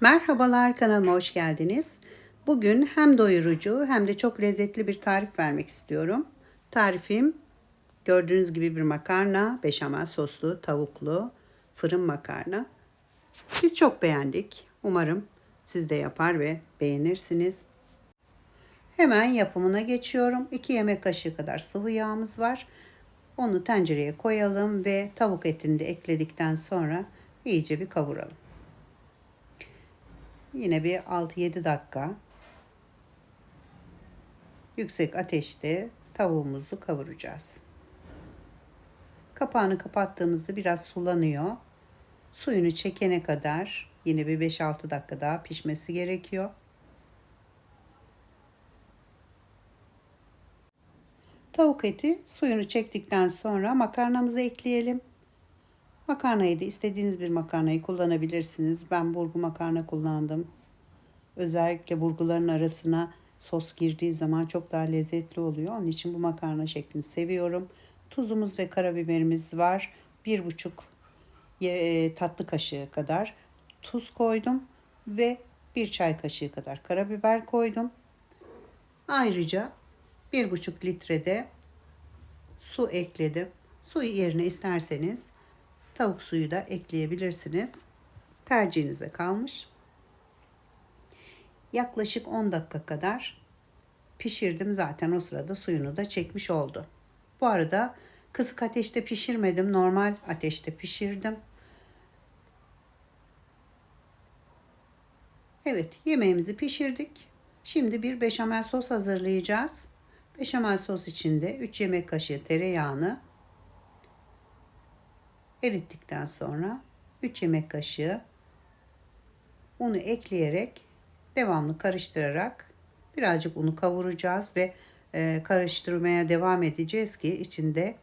Merhabalar kanalıma hoş geldiniz. Bugün hem doyurucu hem de çok lezzetli bir tarif vermek istiyorum. Tarifim gördüğünüz gibi bir makarna, beşamel soslu, tavuklu, fırın makarna. Biz çok beğendik. Umarım siz de yapar ve beğenirsiniz. Hemen yapımına geçiyorum. 2 yemek kaşığı kadar sıvı yağımız var. Onu tencereye koyalım ve tavuk etini de ekledikten sonra iyice bir kavuralım. Yine bir 6-7 dakika yüksek ateşte tavuğumuzu kavuracağız. Kapağını kapattığımızda biraz sulanıyor. Suyunu çekene kadar yine bir 5-6 dakika daha pişmesi gerekiyor. Tavuk eti suyunu çektikten sonra makarnamızı ekleyelim. Makarnayı da istediğiniz bir makarnayı kullanabilirsiniz. Ben burgu makarna kullandım. Özellikle burguların arasına sos girdiği zaman çok daha lezzetli oluyor. Onun için bu makarna şeklini seviyorum. Tuzumuz ve karabiberimiz var. Bir buçuk e, tatlı kaşığı kadar tuz koydum ve bir çay kaşığı kadar karabiber koydum. Ayrıca bir buçuk litrede su ekledim. Su yerine isterseniz tavuk suyu da ekleyebilirsiniz. Tercihinize kalmış. Yaklaşık 10 dakika kadar pişirdim. Zaten o sırada suyunu da çekmiş oldu. Bu arada kısık ateşte pişirmedim. Normal ateşte pişirdim. Evet yemeğimizi pişirdik. Şimdi bir beşamel sos hazırlayacağız. Beşamel sos içinde 3 yemek kaşığı tereyağını erittikten sonra 3 yemek kaşığı unu ekleyerek devamlı karıştırarak birazcık unu kavuracağız ve e, karıştırmaya devam edeceğiz ki içinde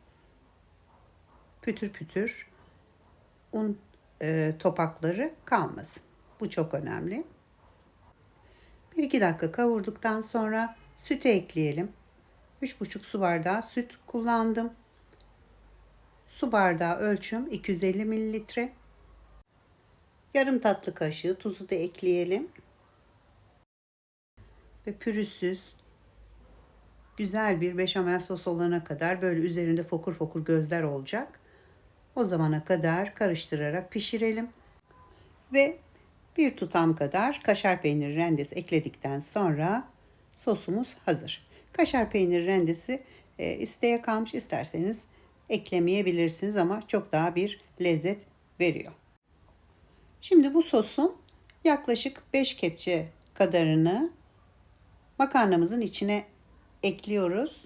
pütür pütür un e, topakları kalmasın. Bu çok önemli. 1-2 dakika kavurduktan sonra sütü ekleyelim. 3,5 su bardağı süt kullandım. Su bardağı ölçüm 250 mililitre. Yarım tatlı kaşığı tuzu da ekleyelim. Ve pürüzsüz güzel bir beşamel sos olana kadar böyle üzerinde fokur fokur gözler olacak. O zamana kadar karıştırarak pişirelim. Ve bir tutam kadar kaşar peyniri rendesi ekledikten sonra sosumuz hazır. Kaşar peyniri rendesi e, isteğe kalmış isterseniz eklemeyebilirsiniz ama çok daha bir lezzet veriyor. Şimdi bu sosun yaklaşık 5 kepçe kadarını makarnamızın içine ekliyoruz.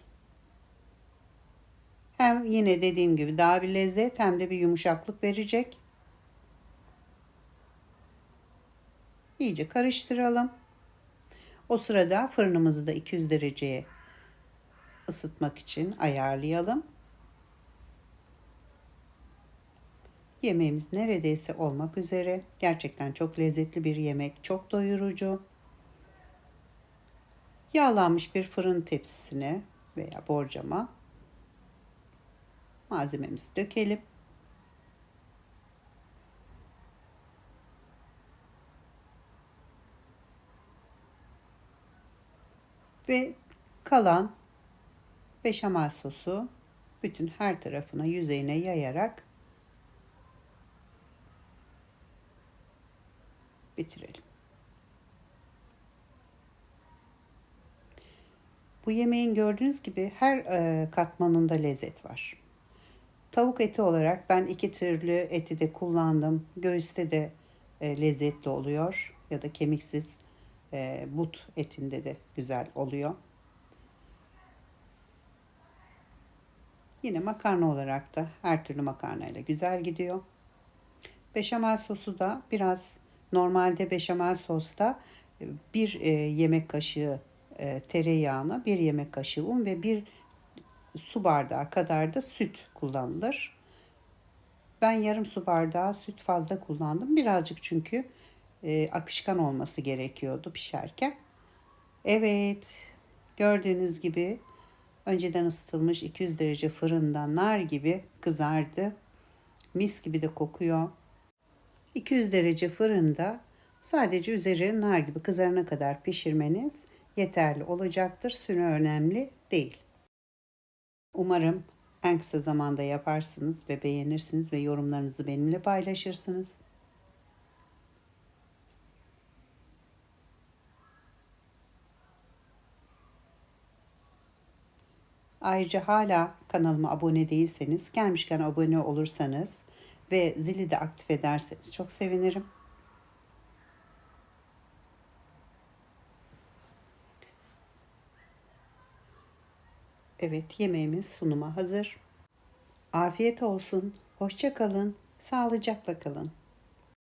Hem yine dediğim gibi daha bir lezzet hem de bir yumuşaklık verecek. İyice karıştıralım. O sırada fırınımızı da 200 dereceye ısıtmak için ayarlayalım. Yemeğimiz neredeyse olmak üzere. Gerçekten çok lezzetli bir yemek, çok doyurucu. Yağlanmış bir fırın tepsisine veya borcama malzememizi dökelim. Ve kalan beşamel sosu bütün her tarafına yüzeyine yayarak bitirelim. Bu yemeğin gördüğünüz gibi her e, katmanında lezzet var. Tavuk eti olarak ben iki türlü eti de kullandım. Göğüste de e, lezzetli oluyor ya da kemiksiz e, but etinde de güzel oluyor. Yine makarna olarak da her türlü makarnayla güzel gidiyor. Beşamel sosu da biraz normalde beşamel sosta e, bir e, yemek kaşığı e, tereyağına, bir yemek kaşığı un ve bir su bardağı kadar da süt kullanılır. Ben yarım su bardağı süt fazla kullandım. Birazcık çünkü akışkan olması gerekiyordu pişerken. Evet, gördüğünüz gibi önceden ısıtılmış 200 derece fırında nar gibi kızardı. Mis gibi de kokuyor. 200 derece fırında Sadece üzeri nar gibi kızarana kadar pişirmeniz yeterli olacaktır. Süre önemli değil. Umarım en kısa zamanda yaparsınız ve beğenirsiniz ve yorumlarınızı benimle paylaşırsınız. Ayrıca hala kanalıma abone değilseniz, gelmişken abone olursanız ve zili de aktif ederseniz çok sevinirim. Evet, yemeğimiz sunuma hazır. Afiyet olsun. Hoşça kalın. Sağlıcakla kalın.